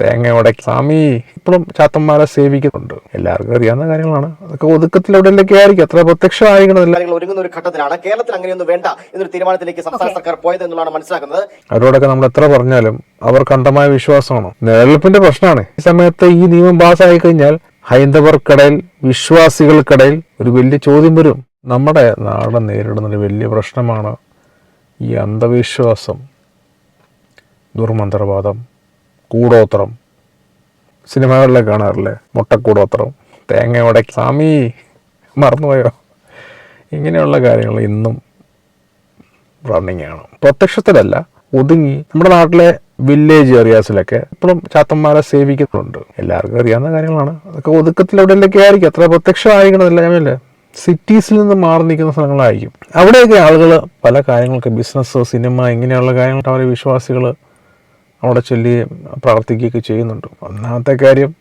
തേങ്ങ ഉടക്കി. സ്വാമി ഇപ്പോഴും ചാത്തന്മാരെ സേവിക്കുന്നുണ്ട്. എല്ലാവർക്കും അറിയാവുന്ന കാര്യങ്ങളാണ്. അതൊക്കെ ഒതുക്കത്തിൽ എവിടെയൊക്കെ ആയിരിക്കും. അത്ര പ്രത്യക്ഷമായിരിക്കണമെന്നില്ല കാര്യങ്ങൾ ഒരുങ്ങുന്ന ഒരു ഘട്ടത്തിലാണ് കേരളത്തിൽ അങ്ങനെയൊന്നും വേണ്ട എന്നൊരു തീരുമാനത്തിലേക്ക് സംസ്ഥാന സർക്കാർ പോയത് എന്നുള്ളതാണ് മനസ്സിലാക്കുന്നത്. അവരോടൊക്കെ നമ്മൾ എത്ര പറഞ്ഞാലും അവർ കണ്ടമായ വിശ്വാസമാണ്. നിലനിൽപ്പിന്റെ പ്രശ്നമാണ്. ഈ സമയത്ത് ഈ നിയമം പാസ്സായി കഴിഞ്ഞാൽ ഹൈന്ദവർക്കിടയിൽ വിശ്വാസികൾക്കിടയിൽ ഒരു വലിയ ചോദ്യം വരും. നമ്മുടെ നാട് നേരിടുന്ന ഒരു വലിയ പ്രശ്നമാണ് ഈ അന്ധവിശ്വാസം ദുർമന്ത്രവാദം. കൂടോത്രം. സിനിമകളിലെ കാണാറില്ലേ? മുട്ടക്കൂടോത്രം. തേങ്ങ ഉടക്കി. സ്വാമി മറന്നുപോയോ? ഇങ്ങനെയുള്ള കാര്യങ്ങൾ ഇന്നും റണ്ണിങ് ആണ്. പ്രത്യക്ഷത്തിലല്ല ഒതുങ്ങി. നമ്മുടെ നാട്ടിലെ വില്ലേജ് ഏരിയാസിലൊക്കെ ഇപ്പോഴും ചാത്തന്മാരെ സേവിക്കുന്നുണ്ട്. എല്ലാവർക്കും അറിയാവുന്ന കാര്യങ്ങളാണ്. അതൊക്കെ ഒതുക്കത്തിൽ എവിടെയൊക്കെ ആയിരിക്കും. അത്ര പ്രത്യക്ഷമായിരിക്കണമെന്നില്ല സിറ്റീസിൽ നിന്ന് മാറി നിൽക്കുന്ന സ്ഥലങ്ങളായിരിക്കും. അവിടെയൊക്കെ ആളുകൾ പല കാര്യങ്ങൾക്ക് ബിസിനസ് സിനിമ ഇങ്ങനെയുള്ള കാര്യങ്ങൾക്ക് അവരെ വിശ്വാസികൾ അവിടെ ചൊല്ലുകയും പ്രാർത്ഥിക്കുകയൊക്കെ ചെയ്യുന്നുണ്ട്. ഒന്നാമത്തെ കാര്യം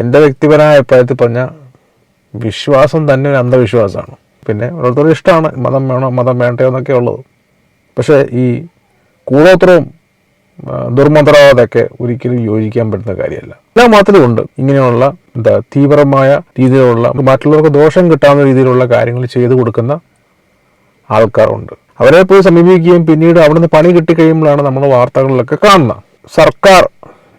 എന്റെ വ്യക്തിപരമായ അഭിപ്രായത്തിൽ പറഞ്ഞാൽ വിശ്വാസം തന്നെ ഒരു അന്ധവിശ്വാസമാണ്. പിന്നെ ഓരോരുത്തരുടെ ഇഷ്ടമാണ് മതം വേണോ മതം വേണ്ടയോ എന്നൊക്കെ ഉള്ളത്. പക്ഷേ ഈ കൂടോത്രവും ദുർമന്ത്രവാദമൊക്കെ ഒരിക്കലും യോജിക്കാൻ പറ്റുന്ന കാര്യമല്ല. എല്ലാ മാത്രമേ ഉണ്ട് ഇങ്ങനെയുള്ള എന്താ തീവ്രമായ രീതിയിലുള്ള മറ്റുള്ളവർക്ക് ദോഷം കിട്ടാവുന്ന രീതിയിലുള്ള കാര്യങ്ങൾ ചെയ്തു കൊടുക്കുന്ന ആൾക്കാരുണ്ട്. അവരെ പോയി സമീപിക്കുകയും പിന്നീട് അവിടുന്ന് പണി കിട്ടിക്കഴിയുമ്പോഴാണ് നമ്മൾ വാർത്തകളിലൊക്കെ കാണുന്നത്. സർക്കാർ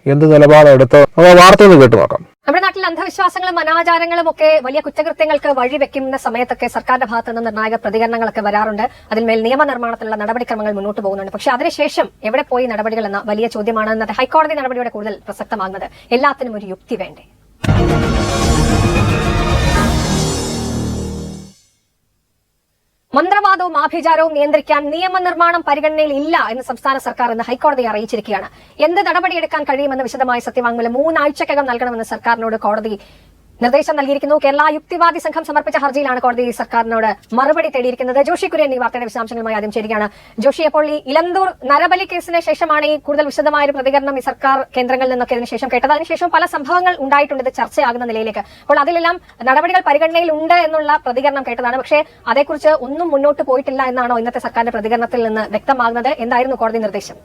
എന്ത് നിലപാടെടുത്തോ നമുക്ക് വാർത്ത ഒന്ന് കേട്ടു നോക്കാം. നമ്മുടെ നാട്ടിൽ അന്ധവിശ്വാസങ്ങളും അനാചാരങ്ങളും ഒക്കെ വലിയ കുറ്റകൃത്യങ്ങൾക്ക് വഴിവെക്കുന്ന സമയത്തൊക്കെ സർക്കാരിന്റെ ഭാഗത്ത് നിന്ന് നിർണായക പ്രതികരണങ്ങളൊക്കെ വരാറുണ്ട്. അതിന്മേൽ നിയമനിർമ്മാണത്തിലുള്ള നടപടിക്രമങ്ങൾ മുന്നോട്ട് പോകുന്നുണ്ട്. പക്ഷേ അതിനുശേഷം എവിടെ പോയി നടപടികൾ എന്ന വലിയ ചോദ്യമാണ് ഇന്നത്തെ ഹൈക്കോടതി നടപടിയുടെ കൂടുതൽ പ്രസക്തമാകുന്നത്. എല്ലാത്തിനും ഒരു യുക്തി വേണ്ടേ? മന്ത്രവാദവും ആഭിചാരവും നിയന്ത്രിക്കാൻ നിയമനിർമ്മാണം പരിഗണനയിൽ ഇല്ല എന്ന് സംസ്ഥാന സർക്കാർ ഇന്ന് ഹൈക്കോടതിയെ അറിയിച്ചിരിക്കുകയാണ്. എന്ത് നടപടിയെടുക്കാൻ കഴിയുമെന്ന് വിശദമായ സത്യവാങ്മൂലം മൂന്നാഴ്ചക്കകം നൽകണമെന്ന് സർക്കാരിനോട് കോടതി നിർദ്ദേശം നൽകിയിരിക്കുന്നു. കേരള യുക്തിവാദി സംഘം സമർപ്പിച്ച ഹർജിയിലാണ് കോടതി സർക്കാരിനോട് മറുപടി തേടിയിരിക്കുന്നത്. ജോഷി കുര്യൻ ഈ വാർത്തയുടെ വിശദാംശങ്ങളുമായി ആദ്യം ചേരുകയാണ്. ജോഷി അപ്പോൾ ഈ ഇലന്തൂർ നരബലി കേസിന് ശേഷമാണ് ഈ കൂടുതൽ വിശദമായ ഒരു പ്രതികരണം ഈ സർക്കാർ കേന്ദ്രങ്ങളിൽ നിന്നൊക്കെ ഇതിന് ശേഷം കേട്ടത്. അതിനുശേഷം പല സംഭവങ്ങൾ ഉണ്ടായിട്ടുണ്ട് ഇത് ചർച്ചയാകുന്ന നിലയിലേക്ക്. അപ്പോൾ അതിലെല്ലാം നടപടികൾ പരിഗണനയിൽ ഉണ്ട് എന്നുള്ള പ്രതികരണം കേട്ടതാണ്. പക്ഷേ അതേക്കുറിച്ച് ഒന്നും മുന്നോട്ട് പോയിട്ടില്ല എന്നാണോ ഇന്നത്തെ സർക്കാരിന്റെ പ്രതികരണത്തിൽ നിന്ന് വ്യക്തമാകുന്നത്? എന്തായിരുന്നു കോടതി നിർദ്ദേശം?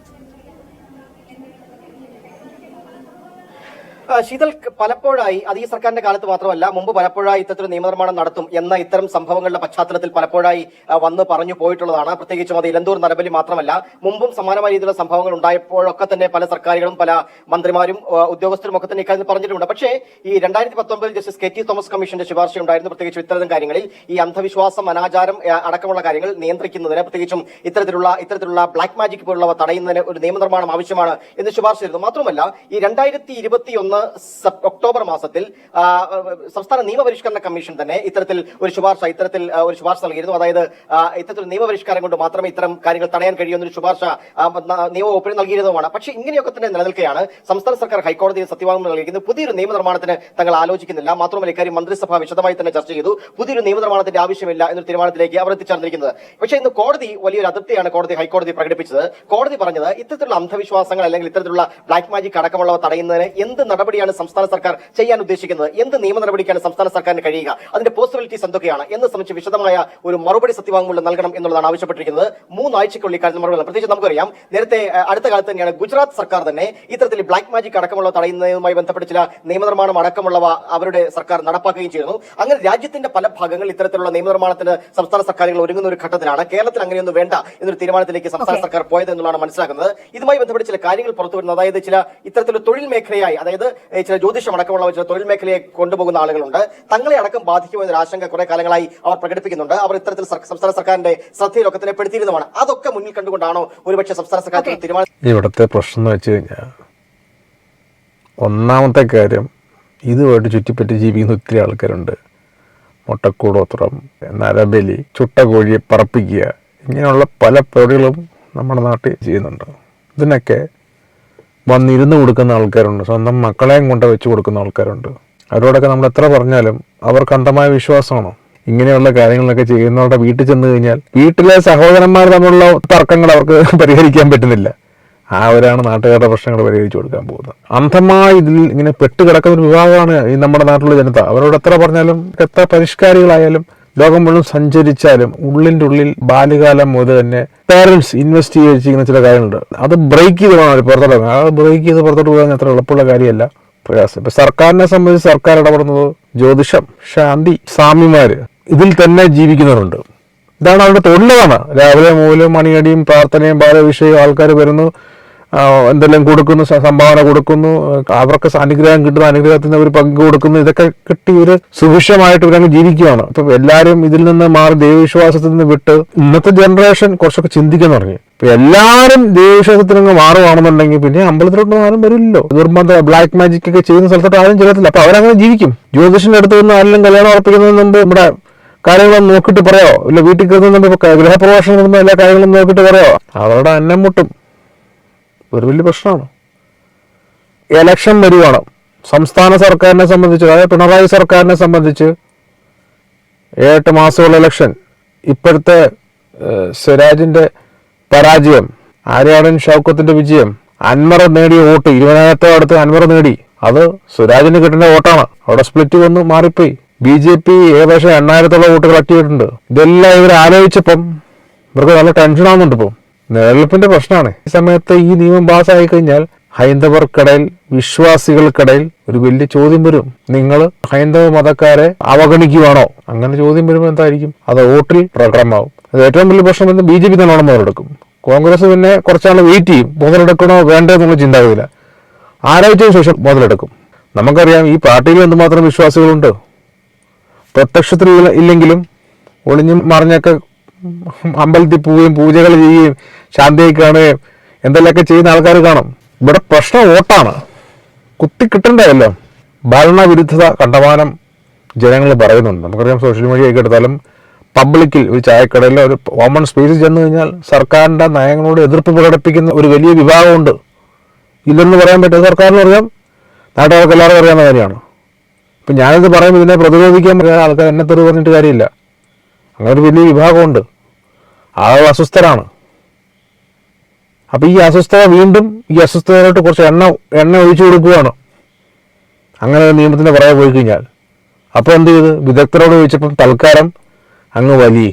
ശീതൽ പലപ്പോഴായി അത് ഈ സർക്കാരിന്റെ കാലത്ത് മാത്രമല്ല മുമ്പ് പലപ്പോഴായി ഇത്തരത്തിൽ നിയമനിർമ്മാണം നടത്തും എന്ന ഇത്തരം സംഭവങ്ങളുടെ പശ്ചാത്തലത്തിൽ പലപ്പോഴായി വന്ന് പറഞ്ഞു പോയിട്ടുള്ളതാണ്. പ്രത്യേകിച്ചും അത് ഇലന്തൂർ നരബലി മാത്രമല്ല മുമ്പും സമാനമായ രീതിയിലുള്ള സംഭവങ്ങൾ ഉണ്ടായപ്പോഴൊക്കെ തന്നെ പല സർക്കാരുകളും പല മന്ത്രിമാരും ഉദ്യോഗസ്ഥരും ഒക്കെ തന്നെ ഇക്കാര്യത്തിൽ പറഞ്ഞിട്ടുണ്ട്. പക്ഷേ ഈ രണ്ടായിരത്തി പത്തൊമ്പതിൽ ജസ്റ്റിസ് കെ ടി തോമസ് കമ്മീഷന്റെ ശുപാർശ ഉണ്ടായിരുന്നു. പ്രത്യേകിച്ചും ഇത്തരം കാര്യങ്ങളിൽ ഈ അന്ധവിശ്വാസം അനാചാരം അടക്കമുള്ള കാര്യങ്ങൾ നിയന്ത്രിക്കുന്നതിന് പ്രത്യേകിച്ചും ഇത്തരത്തിലുള്ള ഇത്തരത്തിലുള്ള ബ്ലാക്ക് മാജിക് പോലുള്ളവ തടയുന്നതിന് ഒരു നിയമനിർമ്മാണം ആവശ്യമാണ് എന്ന് ശുപാർശ ചെയ്തു മാത്രമല്ല ഈ രണ്ടായിരത്തി ഇരുപത്തിയൊന്ന് ഒക്ടോബർ മാസത്തിൽ സംസ്ഥാന നിയമപരിഷ്കരണ കമ്മീഷൻ തന്നെ ഇത്തരത്തിൽ ഒരു ശുപാർശ ഇത്തരത്തിൽ ഒരു ശുപാർശ നൽകിയിരുന്നു. അതായത് ഇത്തരത്തിൽ നിയമപരിഷ്കാരം കൊണ്ട് മാത്രമേ ഇത്തരം കാര്യങ്ങൾ തടയാൻ കഴിയുന്ന ശുപാർശ നിയമവകുപ്പിന് നൽകിയിരുന്നതുമാണ്. പക്ഷേ ഇങ്ങനെയൊക്കെ തന്നെ നിലനിൽക്കുകയാണ്. സംസ്ഥാന സർക്കാർ ഹൈക്കോടതിയിൽ സത്യവാങ്മൂലം നൽകിയിരിക്കുന്നത് പുതിയൊരു നിയമനിർമ്മാണത്തിന് തങ്ങൾ ആലോചിക്കുന്നില്ല. മാത്രമല്ല ഇക്കാര്യം മന്ത്രിസഭ വിശദമായി തന്നെ ചർച്ച ചെയ്തു. പുതിയൊരു നിയമനിർമ്മാണത്തിന്റെ ആവശ്യമില്ല എന്നൊരു തീരുമാനത്തിലേക്ക് അവർ എത്തിച്ചേർന്നിരിക്കുന്നത്. പക്ഷേ ഇന്ന് കോടതി വലിയൊരു അതൃപ്തിയാണ് കോടതി ഹൈക്കോടതി പ്രകടിപ്പിച്ചത്. കോടതി പറഞ്ഞത് ഇത്തരത്തിലുള്ള അന്ധവിശ്വാസങ്ങൾ അല്ലെങ്കിൽ ഇത്തരത്തിലുള്ള ബ്ലാക്ക് മാജിക് അടക്കമുള്ളവ തടയുന്നതിന് എന്ത് നടപടിയാണ് സംസ്ഥാന സർക്കാർ ചെയ്യാൻ ഉദ്ദേശിക്കുന്നത്. എന്ത് നിയമ നടപടിക്കാണ് സംസ്ഥാന സർക്കാരിന് കഴിയുക? അതിന്റെ പോസിബിലിറ്റീസ് എന്തൊക്കെയാണ്? എന്ന് സംബന്ധിച്ച് വിശദമായ ഒരു മറുപടി സത്യവാങ്മൂലം നൽകണം എന്നുള്ളതാണ് ആവശ്യപ്പെട്ടിരിക്കുന്നത്. മൂന്നാഴ്ചക്കുള്ളിൽ ഇക്കാര്യത്തിൽ മറുപടി. പ്രത്യേകിച്ച് നമുക്കറിയാം നേരത്തെ അടുത്ത കാലത്ത് തന്നെയാണ് ഗുജറാത്ത് സർക്കാർ തന്നെ ഇത്തരത്തിൽ ബ്ലാക്ക് മാജിക് അടക്കമുള്ള തടയുന്നതുമായി ബന്ധപ്പെട്ട് ചില നിയമനിർമ്മാണം അടക്കമുള്ളവ അവരുടെ സർക്കാർ നടപ്പാക്കുകയും ചെയ്യുന്നു. അങ്ങനെ രാജ്യത്തിന്റെ പല ഭാഗങ്ങളിൽ ഇത്തരത്തിലുള്ള നിയമനിർമ്മാണത്തിന് സംസ്ഥാന സർക്കാരുകൾ ഒരുങ്ങുന്ന ഒരു ഘട്ടത്തിലാണ്. കേരളത്തിൽ അങ്ങനെയൊന്നും വേണ്ട എന്നൊരു തീരുമാനത്തിലേക്ക് സംസ്ഥാന സർക്കാർ പോയത് എന്നുള്ളതാണ് മനസ്സിലാക്കുന്നത്. ഇതുമായി ബന്ധപ്പെട്ട് ചില കാര്യങ്ങൾ പുറത്തു വരുന്നത്. അതായത് ചില ഇത്തരത്തിലുള്ള തൊഴിൽ മേഖലയായി അതായത് ചില ജ്യോതിഷം അടക്കമുള്ള ചില തൊഴിൽ മേഖലയെ കൊണ്ടുപോകുന്ന ആളുകളുണ്ട്. തങ്ങളെ അടക്കം ബാധിക്കുമെന്നൊരു ആശങ്ക കുറെ കാലങ്ങളായി അവർ പ്രകടിപ്പിക്കുന്നുണ്ട്. അവർ ഇത്തരത്തിൽ സംസ്ഥാന സർക്കാരിന്റെ ശ്രദ്ധയിലൊക്കെ തന്നെ പെടുത്തിയിരുന്നതാണ്. അതൊക്കെ മുന്നിൽ കണ്ടുകൊണ്ടാണോ ഒരുപക്ഷെ സംസ്ഥാന സർക്കാർ. തീരുമാനം ഇവിടുത്തെ പ്രശ്നം എന്ന് വെച്ച് കഴിഞ്ഞാൽ ഒന്നാമത്തെ കാര്യം ഇതുമായിട്ട് ചുറ്റിപ്പറ്റി ജീവിക്കുന്ന ഒത്തിരി ആൾക്കാരുണ്ട്. മുട്ടക്കൂടോത്രം നരബലി ചുട്ട കോഴിയെ പറപ്പിക്കുക ഇങ്ങനെയുള്ള പല പരിപാടികളും നമ്മുടെ നാട്ടിൽ ചെയ്യുന്നുണ്ട്. ഇതിനൊക്കെ വന്നിരുന്ന് കൊടുക്കുന്ന ആൾക്കാരുണ്ട്. സ്വന്തം മക്കളെയും കൊണ്ട് വെച്ച് കൊടുക്കുന്ന ആൾക്കാരുണ്ട്. അവരോടൊക്കെ നമ്മൾ എത്ര പറഞ്ഞാലും അവർക്ക് അന്ധമായ വിശ്വാസമാണോ? ഇങ്ങനെയുള്ള കാര്യങ്ങളൊക്കെ ചെയ്യുന്നവരുടെ വീട്ടിൽ ചെന്ന് കഴിഞ്ഞാൽ വീട്ടിലെ സഹോദരന്മാർ തമ്മിലുള്ള തർക്കങ്ങൾ അവർക്ക് പരിഹരിക്കാൻ പറ്റുന്നില്ല. അവരാണ് നാട്ടുകാരുടെ പ്രശ്നങ്ങൾ പരിഹരിച്ചു കൊടുക്കാൻ പോകുന്നത്. അന്ധമായി ഇതിൽ ഇങ്ങനെ പെട്ടുകിടക്കുന്ന ഒരു വിഭാഗമാണ് ഈ നമ്മുടെ നാട്ടിലുള്ള ജനത. അവരോട് എത്ര പറഞ്ഞാലും എത്ര പരിഷ്കാരികളായാലും ലോകം മുഴുവൻ സഞ്ചരിച്ചാലും ഉള്ളിന്റെ ഉള്ളിൽ ബാല്യകാലം മുതൽ തന്നെ പേരൻസ് ഇൻവെസ്റ്റ് ചെയ്യുന്ന ചില കാര്യങ്ങളുണ്ട്. അത് ബ്രേക്ക് ചെയ്ത് വേണം അവർ പുറത്തോട്ട്. അത് ബ്രേക്ക് ചെയ്ത് പുറത്തോട്ട് പോകാൻ അത്ര എളുപ്പമുള്ള കാര്യമല്ല. പ്രയാസം. ഇപ്പൊ സർക്കാരിനെ സംബന്ധിച്ച് സർക്കാർ ഇടപെടുന്നത് ജ്യോതിഷം ശാന്തി സ്വാമിമാര് ഇതിൽ തന്നെ ജീവിക്കുന്നവരുണ്ട്. ഇതാണ് അവരുടെ തൊഴിലാണ് രാവിലെ മൂലം മണിയടിയും പ്രാർത്ഥനയും ബാലവിഷയവും ആൾക്കാർ വരുന്നു. എന്തെല്ലാം കൊടുക്കുന്നു സംഭാവന കൊടുക്കുന്നു അവർക്ക് അനുഗ്രഹം കിട്ടുന്ന അനുഗ്രഹത്തിന് അവർ പങ്ക് കൊടുക്കുന്നു ഇതൊക്കെ കിട്ടി ഒരു സുഭിക്ഷമായിട്ട് ഇവരങ്ങ് ജീവിക്കുകയാണ്. അപ്പൊ എല്ലാവരും ഇതിൽ നിന്ന് മാറി ദൈവവിശ്വാസത്തിൽ നിന്ന് വിട്ട് ഇന്നത്തെ ജനറേഷൻ കുറച്ചൊക്കെ ചിന്തിക്കാൻ തുടങ്ങി. ഇപ്പൊ എല്ലാവരും ദൈവവിശ്വാസത്തിൽ നിന്ന് മാറുവാണെന്നുണ്ടെങ്കിൽ പിന്നെ അമ്പലത്തിലോട്ട് ആരും വരില്ലല്ലോ. നിർബന്ധ ബ്ലാക്ക് മാജിക് ഒക്കെ ചെയ്യുന്ന സ്ഥലത്തോട്ട് ആരും ചെല്ലത്തില്ല. അപ്പൊ അവരങ്ങനെ ജീവിക്കും. ജ്യോതിഷന്റെ അടുത്ത് നിന്ന് ആരെങ്കിലും കല്യാണം ഉറപ്പിക്കുന്നതിന് മുമ്പ് നമ്മുടെ കാര്യങ്ങളൊന്നും നോക്കിയിട്ട് പറയോ? ഇല്ല വീട്ടിൽ കയറുന്ന ഗൃഹപ്രവേശനം എല്ലാ കാര്യങ്ങളും നോക്കിയിട്ട് പറയോ? അവരുടെ അന്നം മുട്ടും. ഒരു വലിയ പ്രശ്നമാണ്. എലക്ഷൻ വരുവാണ്. സംസ്ഥാന സർക്കാരിനെ സംബന്ധിച്ച് അതായത് പിണറായി സർക്കാരിനെ സംബന്ധിച്ച് ഏഴെട്ട് മാസമുള്ള ഇലക്ഷൻ ഇപ്പോഴത്തെ സ്വരാജിന്റെ പരാജയം ആര്യാടൻ ഷൗക്കത്തിന്റെ വിജയം അൻവർ നേടിയ വോട്ട് ഇരുപതിനായിരത്തെ അടുത്ത് അൻവർ നേടി. അത് സ്വരാജിന് കിട്ടേണ്ട വോട്ടാണ്. അവിടെ സ്പ്ലിറ്റ് വന്ന് മാറിപ്പോയി. ബി ജെ പി ഏകദേശം എണ്ണായിരത്തോളം വോട്ട് കളക്ട് ചെയ്തിട്ടുണ്ട് ഇതെല്ലാം ഇവർ ആലോചിച്ചപ്പം ഇവർക്ക് നല്ല ടെൻഷൻ ആവുന്നുണ്ട് ഇപ്പം. നിലനിൽപ്പിന്റെ പ്രശ്നമാണ്. ഈ സമയത്ത് ഈ നിയമം പാസ്സായി കഴിഞ്ഞാൽ ഹൈന്ദവർക്കിടയിൽ വിശ്വാസികൾക്കിടയിൽ ഒരു വലിയ ചോദ്യം വരും. നിങ്ങൾ ഹൈന്ദവ മതക്കാരെ അവഗണിക്കുവാണോ? അങ്ങനെ ചോദ്യം വരുമ്പോൾ എന്തായിരിക്കും? അത് വോട്ടിൽ പ്രകടമാവും. അത് ഏറ്റവും വലിയ പ്രശ്നം എന്ന് ബി ജെ പി തന്നെ മുതലെടുക്കും കോൺഗ്രസ് പിന്നെ കുറച്ചാൾ വെയിറ്റ് ചെയ്യും. മുതലെടുക്കണോ വേണ്ടോ എന്നുള്ള ചിന്താഗതിയില്ല ആരാഴ്ചയ്ക്ക് ശേഷം മുതലെടുക്കും. നമുക്കറിയാം ഈ പാർട്ടിയിൽ എന്തുമാത്രം വിശ്വാസികളുണ്ട്. പ്രത്യക്ഷത്തിൽ ഇല്ല- ഇല്ലെങ്കിലും ഒളിഞ്ഞും മറിഞ്ഞൊക്കെ അമ്പലത്തിൽ പോവുകയും പൂജകൾ ചെയ്യുകയും ശാന്തിയെ കാണുകയും എന്തെല്ലാമൊക്കെ ചെയ്യുന്ന ആൾക്കാർ കാണും. ഇവിടെ പ്രശ്നം വോട്ടാണ്. കുത്തി കിട്ടണ്ടല്ലോ ഭരണവിരുദ്ധത കണ്ടമാനം ജനങ്ങൾ പറയുന്നുണ്ട്. നമുക്കറിയാം സോഷ്യൽ മീഡിയ ഒക്കെ എടുത്താലും പബ്ലിക്കിൽ ഒരു ചായക്കടയിലോ ഒരു കോമൺ സ്പേസിൽ ചെന്ന് കഴിഞ്ഞാൽ സർക്കാരിന്റെ നയങ്ങളോട് എതിർപ്പ് പ്രകടിപ്പിക്കുന്ന ഒരു വലിയ വിഭാഗമുണ്ട്. ഇല്ലെന്ന് പറയാൻ പറ്റും സർക്കാരിന് അറിയാം. നാട്ടുകാർക്ക് എല്ലാവർക്കും അറിയാവുന്ന കാര്യമാണ്. ഇപ്പം ഞാനിത് പറയുമ്പോൾ ഇതിനെ പ്രതിരോധിക്കാൻ ആൾക്കാർ എന്നെ തെറി പറഞ്ഞിട്ട് കാര്യമില്ല. അങ്ങനെ ഒരു വലിയ വിഭാഗമുണ്ട്. ആളുകൾ അസ്വസ്ഥരാണ്. അപ്പം ഈ അസ്വസ്ഥത വീണ്ടും ഈ അസ്വസ്ഥതയിലോട്ട് കുറച്ച് എണ്ണ എണ്ണ ഒഴിച്ചു കൊടുക്കുകയാണ്. അങ്ങനെ നിയമത്തിന്റെ പുറകെ പോയി കഴിഞ്ഞാൽ. അപ്പോൾ എന്ത് ചെയ്ത്? വിദഗ്ധരോട് ചോദിച്ചപ്പം തൽക്കാലം അങ്ങ് വലിയ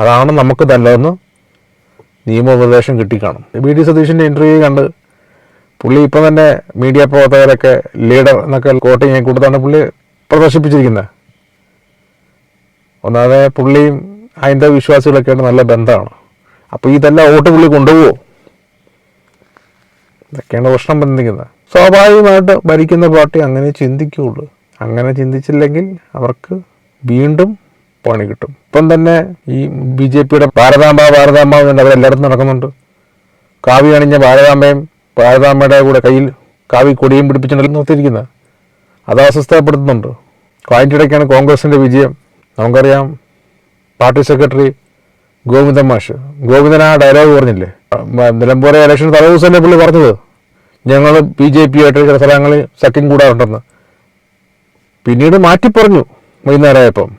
അതാണ് നമുക്ക് നല്ലതെന്ന് നിയമോപദേശം കിട്ടിക്കാണും. ബി ഡി സതീഷിന്റെ ഇന്റർവ്യൂ കണ്ട് പുള്ളി ഇപ്പം തന്നെ മീഡിയ പ്രവർത്തകരൊക്കെ ലീഡർ എന്നൊക്കെ കോട്ടിങ് കൊടുത്താണ് പുള്ളി പ്രദർശിപ്പിച്ചിരിക്കുന്നത്. ഒന്നാമതെ പുള്ളിയും ഹൈന്ദവ വിശ്വാസികളൊക്കെയായിട്ട് നല്ല ബന്ധമാണ്. അപ്പോൾ ഇതെല്ലാം ഓട്ട് പുള്ളി കൊണ്ടുപോകുമോ ഇതൊക്കെയാണ് പ്രശ്നം ബന്ധിക്കുന്നത് സ്വാഭാവികമായിട്ട് ഭരിക്കുന്ന പാർട്ടി അങ്ങനെ ചിന്തിക്കുകയുള്ളൂ. അങ്ങനെ ചിന്തിച്ചില്ലെങ്കിൽ അവർക്ക് വീണ്ടും പണി കിട്ടും. ഇപ്പം തന്നെ ഈ ബി ജെ പിയുടെ ഭാരതാംബ ഭാരതാംബ എന്നുണ്ട് അവരെല്ലായിടത്തും നടക്കുന്നുണ്ട്. കാവി അണിഞ്ഞ ഭാരതാംബയും ഭാരതാംബയുടെ കൂടെ കയ്യിൽ കാവി കൊടിയും പിടിപ്പിച്ചുണ്ടെങ്കിൽ നിർത്തിയിരിക്കുന്നത് അത് അസ്വസ്ഥപ്പെടുത്തുന്നുണ്ട്. അതിന്റെ ഇടയ്ക്കാണ് കോൺഗ്രസിന്റെ വിജയം. നമുക്കറിയാം പാർട്ടി സെക്രട്ടറി ഗോവിന്ദൻ മാഷ്. ഗോവിന്ദൻ ആ ഡയലോഗ് പറഞ്ഞില്ലേ? നിലമ്പൂരെ ഇലക്ഷൻ തലേ ദിവസം തന്നെ പുള്ളി പറഞ്ഞത് ഞങ്ങൾ ബി ജെ പി ആയിട്ട് ചില സ്ഥലങ്ങളിൽ സഖ്യം കൂടാറുണ്ടെന്ന്. പിന്നീട് മാറ്റി പറഞ്ഞു വൈകുന്നേരമായപ്പം.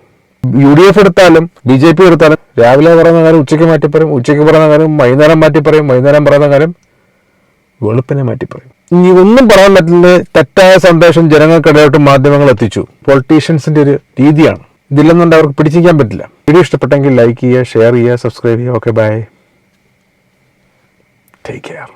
യു ഡി എഫ് എടുത്താലും ബി ജെ പി എടുത്താലും രാവിലെ പറയുന്ന കാര്യം ഉച്ചയ്ക്ക് മാറ്റി പറയും ഉച്ചയ്ക്ക് പറയുന്ന കാര്യം വൈകുന്നേരം മാറ്റി പറയും വൈകുന്നേരം പറയുന്ന കാര്യം വെളുപ്പിനെ മാറ്റി പറയും. ഇനി ഒന്നും പറയാൻ പറ്റില്ല തെറ്റായ സന്ദേശം ജനങ്ങൾക്കിടയിലോട്ട് മാധ്യമങ്ങൾ എത്തിച്ചു. പൊളിറ്റീഷ്യൻസിന്റെ ഒരു രീതിയാണ്. ഇതില്ലെന്നുണ്ട് അവർക്ക് പിടിച്ചിരിക്കാൻ പറ്റില്ല. വീഡിയോ ഇഷ്ടപ്പെട്ടെങ്കിൽ ലൈക്ക് ചെയ്യുക ഷെയർ ചെയ്യുക സബ്സ്ക്രൈബ് ചെയ്യുക. Okay bye take care